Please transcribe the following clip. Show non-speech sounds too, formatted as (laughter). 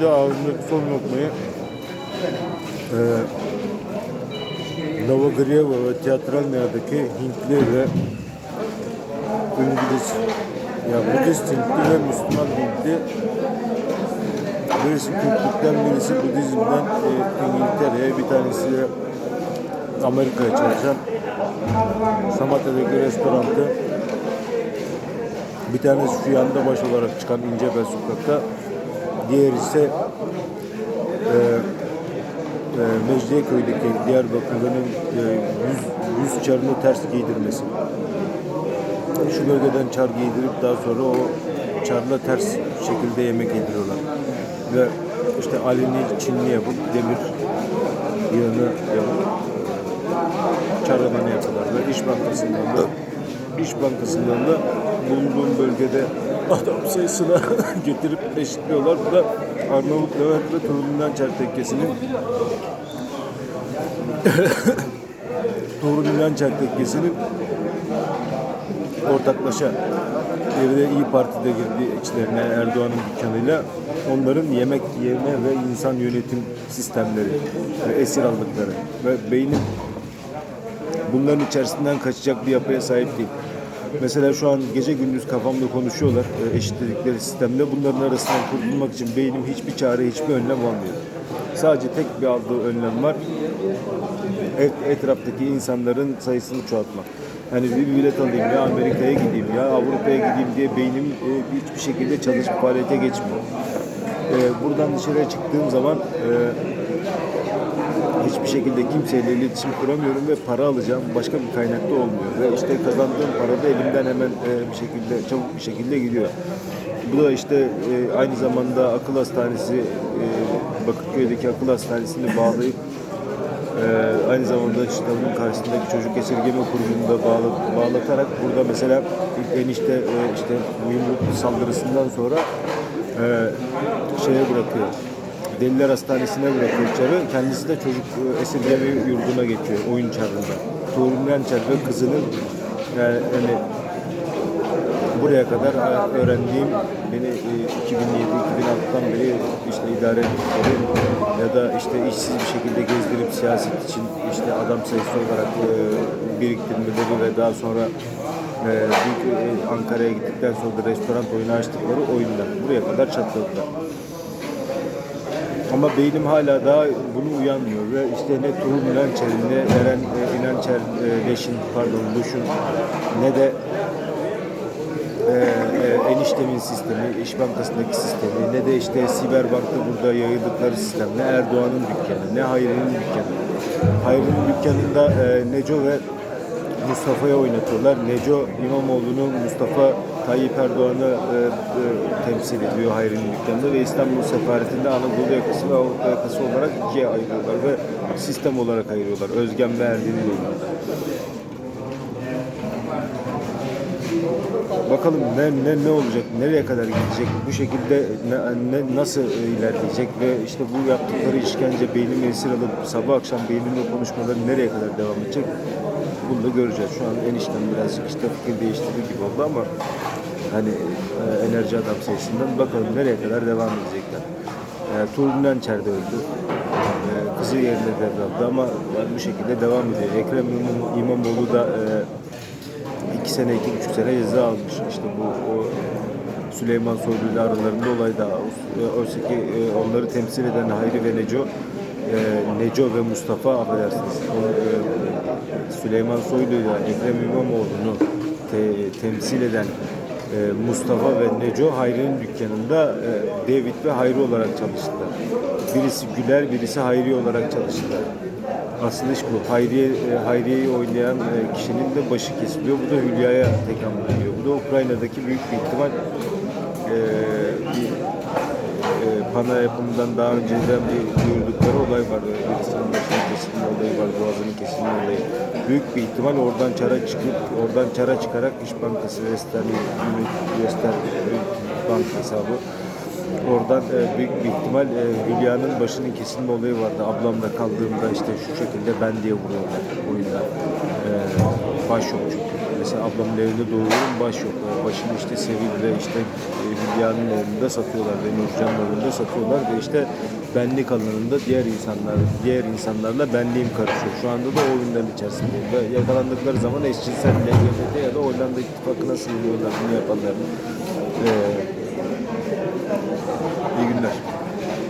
de ağzındaki son lokmayı e, Novogrieva ve Teatralnya'daki Hintli ve İngiliz ya Budist Hintli ve Müslüman Hintli birisi Kürtlükten birisi Budizm'den e, İngiltere'ye bir tanesi de Amerika'ya çalışan Samatya'daki restoranda bir tanesi şu yanda baş olarak çıkan İncebel sokakta diğer ise e, e, Mecidiyeköy'deki Diyarbakırlı'nın e, yüz, yüz çarını ters giydirmesi. Şu bölgeden çar giydirip daha sonra o çarla ters şekilde yemek yediriyorlar. Ve işte aleni Çinli yapıp demir yığını yapıp çar alanı yapıyorlar. Ve İş Bankası'ndan da İş Bankası'ndan da bulunduğum bölgede adam sayısına (laughs) getirip eşitliyorlar. Bu da Arnavut Levent ve Turunlu'dan Çertekkesi'nin (laughs) Tuğrul Çertekkesi'nin ortaklaşa bir de İyi Parti'de girdi içlerine Erdoğan'ın dükkanıyla onların yemek yeme ve insan yönetim sistemleri ve esir aldıkları ve beynin bunların içerisinden kaçacak bir yapıya sahip değil. Mesela şu an gece gündüz kafamda konuşuyorlar e, eşitledikleri sistemde. Bunların arasından kurtulmak için beynim hiçbir çare, hiçbir önlem almıyor. Sadece tek bir aldığı önlem var. Et, etraftaki insanların sayısını çoğaltmak. Hani bir bilet alayım ya Amerika'ya gideyim ya Avrupa'ya gideyim diye beynim e, hiçbir şekilde çalışıp faaliyete geçmiyor. E, buradan dışarıya çıktığım zaman e, hiçbir şekilde kimseyle iletişim kuramıyorum ve para alacağım başka bir kaynakta olmuyor. Ve işte kazandığım para da elimden hemen e, bir şekilde çabuk bir şekilde gidiyor. Bu da işte e, aynı zamanda akıl hastanesi e, Bakırköy'deki akıl hastanesini bağlayıp e, aynı zamanda Çıtalı'nın karşısındaki çocuk esirgeme kurumunu da bağla, bağlatarak burada mesela ilk enişte e, işte yumruk saldırısından sonra e, şeye bırakıyor. Deliler Hastanesi'ne bırakıyor içeri. Kendisi de çocuk e, esirgeme yurduna geçiyor oyun çarında. Tuğrul Yençer ve kızının yani, yani buraya kadar e, öğrendiğim beni e, 2007-2006'dan beri işte idare ettikleri ya da işte işsiz bir şekilde gezdirip siyaset için işte adam sayısı olarak e, biriktirmeleri ve daha sonra e, büyük e, Ankara'ya gittikten sonra da restoran oyunu açtıkları oyunlar. Buraya kadar çatladılar. Ama beynim hala daha bunu uyanmıyor ve işte ne Tuğrul İnançer'in ne Eren e, İnançer e, Leş'in pardon Luş'un ne de e, e, eniştemin sistemi, İş Bankası'ndaki sistemi ne de işte Siberbank'ta burada yayıldıkları sistem ne Erdoğan'ın dükkanı ne Hayri'nin dükkanı. Hayri'nin dükkanında e, Neco ve Mustafa'ya oynatıyorlar. Neco İmamoğlu'nu Mustafa Tayyip Erdoğan'ı e, e, temsil ediyor Hayri'nin dükkanında ve İstanbul Sefareti'nde Anadolu yakası ve Avrupa yakası olarak ikiye ayırıyorlar ve sistem olarak ayırıyorlar. Özgen ve Erdin'i Bakalım ne, ne ne olacak, nereye kadar gidecek, bu şekilde ne, ne- nasıl ilerleyecek ve işte bu yaptıkları işkence beynimi esir alıp sabah akşam beynimle konuşmaları nereye kadar devam edecek bunu da göreceğiz. Şu an enişten birazcık işte fikir değiştirdi gibi oldu ama hani e, enerji adam sayısından bakalım nereye kadar devam edecekler. E, Tuğrul Nençer de öldü. E, kızı yerine devraldı ama bu şekilde devam ediyor. Ekrem İmam- İmamoğlu da e, iki sene, iki buçuk sene ceza almış. İşte bu o Süleyman Soylu ile aralarında olay daha. Oysa ki e, onları temsil eden Hayri ve Neco, e, Neco ve Mustafa affedersiniz. E, Süleyman Soylu ile Ekrem İmamoğlu'nu te- temsil eden e, Mustafa ve Neco Hayri'nin dükkanında e, David ve Hayri olarak çalıştılar. Birisi Güler, birisi Hayri olarak çalıştılar. Aslında iş bu. Hayriye, e, Hayriye'yi oynayan e, kişinin de başı kesiliyor. Bu da Hülya'ya tekamül ediyor. Bu da Ukrayna'daki büyük bir ihtimal e, bir e, Pana yapımından daha önceden bir duyurdukları olay var. E, Birisinin başının kesilme olayı var, boğazının kesilme olayı. Büyük bir ihtimal oradan çara çıkıp, oradan çara çıkarak İş Bankası, Western, Western Bank hesabı Oradan e, büyük bir ihtimal e, Hülya'nın başının kesilme olayı vardı. Ablamla kaldığımda işte şu şekilde ben diye vuruyorlar oyunda. E, baş yok çünkü. Mesela ablamın evinde doğuyorum baş yok. Ee, Başını işte Sevil'de işte e, Hülya'nın evinde satıyorlar ve Nurcan'ın evinde satıyorlar ve işte benlik alanında diğer insanlar diğer insanlarla benliğim karışıyor. Şu anda da o oyunların içerisindeyim yakalandıkları zaman eşcinsel LGBT ya da Hollanda ittifakına sığınıyorlar bunu yapanların. Ee,